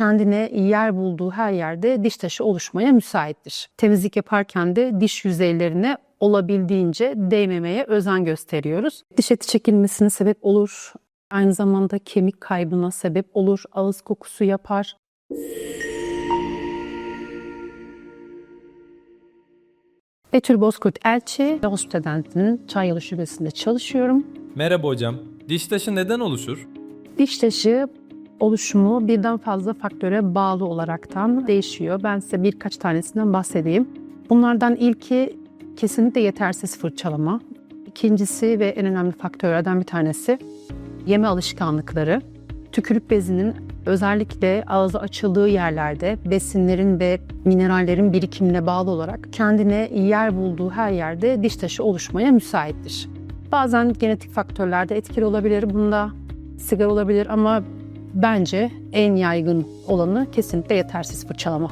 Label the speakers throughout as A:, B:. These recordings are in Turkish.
A: kendine yer bulduğu her yerde diş taşı oluşmaya müsaittir. Temizlik yaparken de diş yüzeylerine olabildiğince değmemeye özen gösteriyoruz. Diş eti çekilmesine sebep olur. Aynı zamanda kemik kaybına sebep olur. Ağız kokusu yapar. Betül Bozkurt Elçi, Hospital'in Çayyalı Şubesi'nde çalışıyorum.
B: Merhaba hocam. Diş taşı neden oluşur?
A: Diş taşı oluşumu birden fazla faktöre bağlı olaraktan değişiyor. Ben size birkaç tanesinden bahsedeyim. Bunlardan ilki kesinlikle yetersiz fırçalama. İkincisi ve en önemli faktörlerden bir tanesi yeme alışkanlıkları. Tükürük bezinin özellikle ağzı açıldığı yerlerde besinlerin ve minerallerin birikimine bağlı olarak kendine yer bulduğu her yerde diş taşı oluşmaya müsaittir. Bazen genetik faktörler de etkili olabilir. Bunda sigara olabilir ama bence en yaygın olanı kesinlikle yetersiz fırçalama.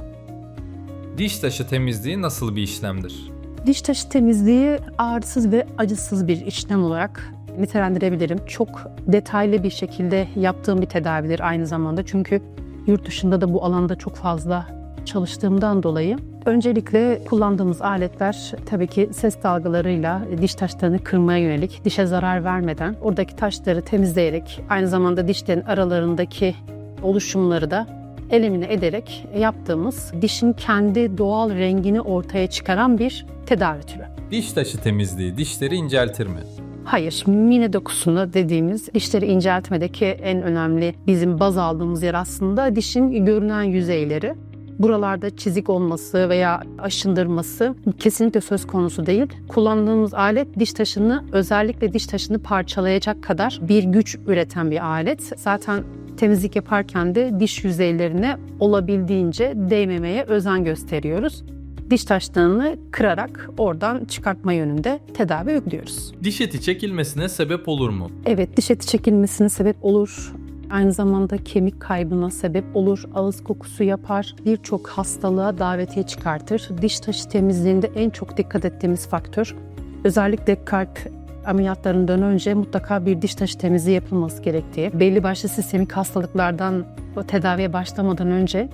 B: Diş taşı temizliği nasıl bir işlemdir?
A: Diş taşı temizliği ağrısız ve acısız bir işlem olarak nitelendirebilirim. Çok detaylı bir şekilde yaptığım bir tedavidir aynı zamanda. Çünkü yurt dışında da bu alanda çok fazla çalıştığımdan dolayı öncelikle kullandığımız aletler tabii ki ses dalgalarıyla diş taşlarını kırmaya yönelik dişe zarar vermeden oradaki taşları temizleyerek aynı zamanda dişlerin aralarındaki oluşumları da elimine ederek yaptığımız dişin kendi doğal rengini ortaya çıkaran bir tedavi türü.
B: Diş taşı temizliği dişleri inceltir mi?
A: Hayır, mine dokusunu dediğimiz dişleri inceltmedeki en önemli bizim baz aldığımız yer aslında dişin görünen yüzeyleri. Buralarda çizik olması veya aşındırması kesinlikle söz konusu değil. Kullandığımız alet diş taşını özellikle diş taşını parçalayacak kadar bir güç üreten bir alet. Zaten temizlik yaparken de diş yüzeylerine olabildiğince değmemeye özen gösteriyoruz. Diş taşlarını kırarak oradan çıkartma yönünde tedavi uyguluyoruz.
B: Diş eti çekilmesine sebep olur mu?
A: Evet diş eti çekilmesine sebep olur. Aynı zamanda kemik kaybına sebep olur, ağız kokusu yapar, birçok hastalığa davetiye çıkartır. Diş taşı temizliğinde en çok dikkat ettiğimiz faktör özellikle kalp ameliyatlarından önce mutlaka bir diş taşı temizliği yapılması gerektiği, belli başlı sistemik hastalıklardan tedaviye başlamadan önce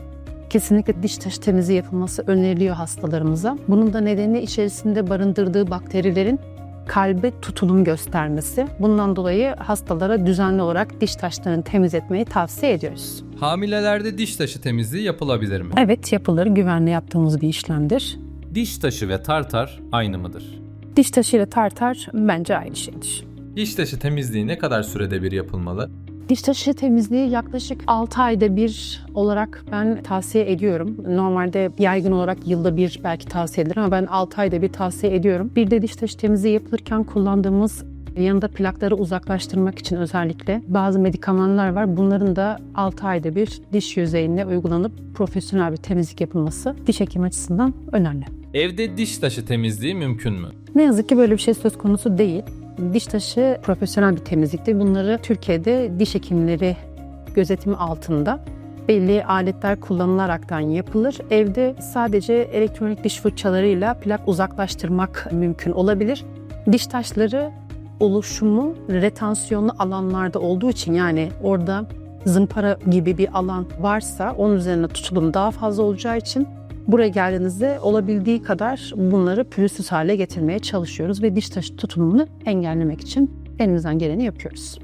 A: kesinlikle diş taşı temizliği yapılması öneriliyor hastalarımıza. Bunun da nedeni içerisinde barındırdığı bakterilerin kalbe tutulum göstermesi. Bundan dolayı hastalara düzenli olarak diş taşlarını temizletmeyi tavsiye ediyoruz.
B: Hamilelerde diş taşı temizliği yapılabilir mi?
A: Evet yapılır, güvenli yaptığımız bir işlemdir.
B: Diş taşı ve tartar aynı mıdır?
A: Diş taşı ile tartar bence aynı şeydir.
B: Diş taşı temizliği ne kadar sürede bir yapılmalı?
A: Diş taşı temizliği yaklaşık 6 ayda bir olarak ben tavsiye ediyorum. Normalde yaygın olarak yılda bir belki tavsiye edilir ama ben 6 ayda bir tavsiye ediyorum. Bir de diş taşı temizliği yapılırken kullandığımız yanında plakları uzaklaştırmak için özellikle bazı medikamanlar var. Bunların da 6 ayda bir diş yüzeyine uygulanıp profesyonel bir temizlik yapılması diş hekimi açısından önemli.
B: Evde diş taşı temizliği mümkün mü?
A: Ne yazık ki böyle bir şey söz konusu değil. Diş taşı profesyonel bir temizliktir. Bunları Türkiye'de diş hekimleri gözetimi altında belli aletler kullanılaraktan yapılır. Evde sadece elektronik diş fırçalarıyla plak uzaklaştırmak mümkün olabilir. Diş taşları oluşumu retansiyonlu alanlarda olduğu için yani orada zımpara gibi bir alan varsa onun üzerine tutulum daha fazla olacağı için buraya geldiğinizde olabildiği kadar bunları pürüzsüz hale getirmeye çalışıyoruz ve diş taşı tutulumunu engellemek için elimizden geleni yapıyoruz.